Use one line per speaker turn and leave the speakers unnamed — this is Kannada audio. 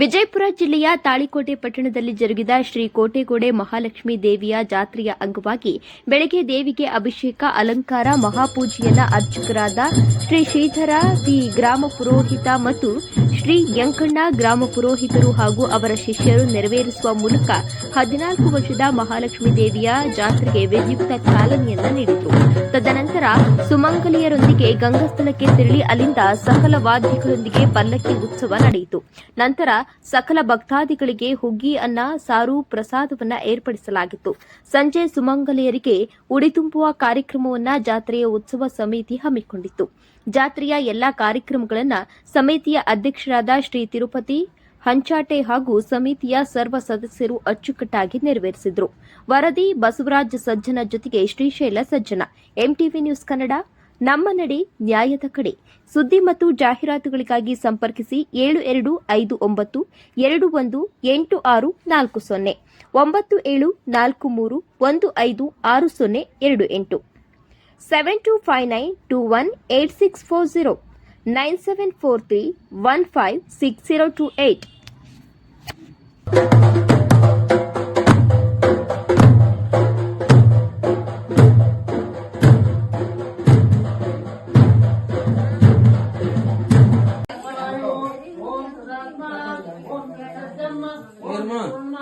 ವಿಜಯಪುರ ಜಿಲ್ಲೆಯ ತಾಳಿಕೋಟೆ ಪಟ್ಟಣದಲ್ಲಿ ಜರುಗಿದ ಶ್ರೀ ಕೋಟೆಗೋಡೆ ಮಹಾಲಕ್ಷ್ಮೀ ದೇವಿಯ ಜಾತ್ರೆಯ ಅಂಗವಾಗಿ ಬೆಳಗ್ಗೆ ದೇವಿಗೆ ಅಭಿಷೇಕ, ಅಲಂಕಾರ, ಮಹಾಪೂಜೆಯನ್ನ ಅರ್ಚಕರಾದ ಶ್ರೀ ಶ್ರೀಧರ ದಿ ಗ್ರಾಮ ಪುರೋಹಿತ ಮತ್ತು ಶ್ರೀ ಯಂಕಣ್ಣ ಗ್ರಾಮ ಪುರೋಹಿತರು ಹಾಗೂ ಅವರ ಶಿಷ್ಯರು ನೆರವೇರಿಸುವ ಮೂಲಕ ಹದಿನಾಲ್ಕು ವರ್ಷದ ಮಹಾಲಕ್ಷ್ಮೀ ದೇವಿಯ ಜಾತ್ರೆಗೆ ವಿದ್ಯುಕ್ತ ಚಾಲನೆಯನ್ನ ನೀಡಿತು. ತದನಂತರ ಸುಮಂಗಲಿಯರೊಂದಿಗೆ ಗಂಗಸ್ಥಳಕ್ಕೆ ತೆರಳಿ ಅಲ್ಲಿಂದ ಸಕಲ ವಾದ್ಯಗಳೊಂದಿಗೆ ಪಲ್ಲಕ್ಕಿ ಉತ್ಸವ ನಡೆಯಿತು. ನಂತರ ಸಕಲ ಭಕ್ತಾದಿಗಳಿಗೆ ಹುಗ್ಗಿ ಅನ್ನ, ಸಾರು, ಪ್ರಸಾದವನ್ನ ಏರ್ಪಡಿಸಲಾಗಿತ್ತು. ಸಂಜೆ ಸುಮಂಗಲಿಯರಿಗೆ ಉಡಿ ತುಂಬುವ ಕಾರ್ಯಕ್ರಮವನ್ನ ಜಾತ್ರೆಯ ಉತ್ಸವ ಸಮಿತಿ ಹಮ್ಮಿಕೊಂಡಿತ್ತು. ಜಾತ್ರೆಯ ಎಲ್ಲಾ ಕಾರ್ಯಕ್ರಮಗಳನ್ನು ಸಮಿತಿಯ ಅಧ್ಯಕ್ಷರಾದ ಶ್ರೀ ತಿರುಪತಿ, ಹಂಚಾಟೆ ಹಾಗೂ ಸಮಿತಿಯ ಸರ್ವ ಸದಸ್ಯರು ಅಚ್ಚುಕಟ್ಟಾಗಿ ನೆರವೇರಿಸಿದರು. ವರದಿ ಬಸವರಾಜ್ ಸಜ್ಜನ ಜೊತೆಗೆ ಶ್ರೀಶೈಲ ಸಜ್ಜನ. MTV news Kannada. ನಮ್ಮ ನಡೆ ನ್ಯಾಯದ ಕಡೆ. ಸುದ್ದಿ ಮತ್ತು ಜಾಹೀರಾತುಗಳಿಗಾಗಿ ಸಂಪರ್ಕಿಸಿ ಏಳು ಎರಡು ಐದು ಒಂಬತ್ತು, ಎರಡು ಒಂದು ಎಂಟು ಆರು ನಾಲ್ಕು ಸೊನ್ನೆ, ಒಂಬತ್ತು ಏಳು ನಾಲ್ಕು ಮೂರು ಒಂದು ಐದು ಆರು ಸೊನ್ನೆ ಎರಡು ಎಂಟು seven two five nine two one eight six four zero nine seven four three one five six zero two eight
Orman.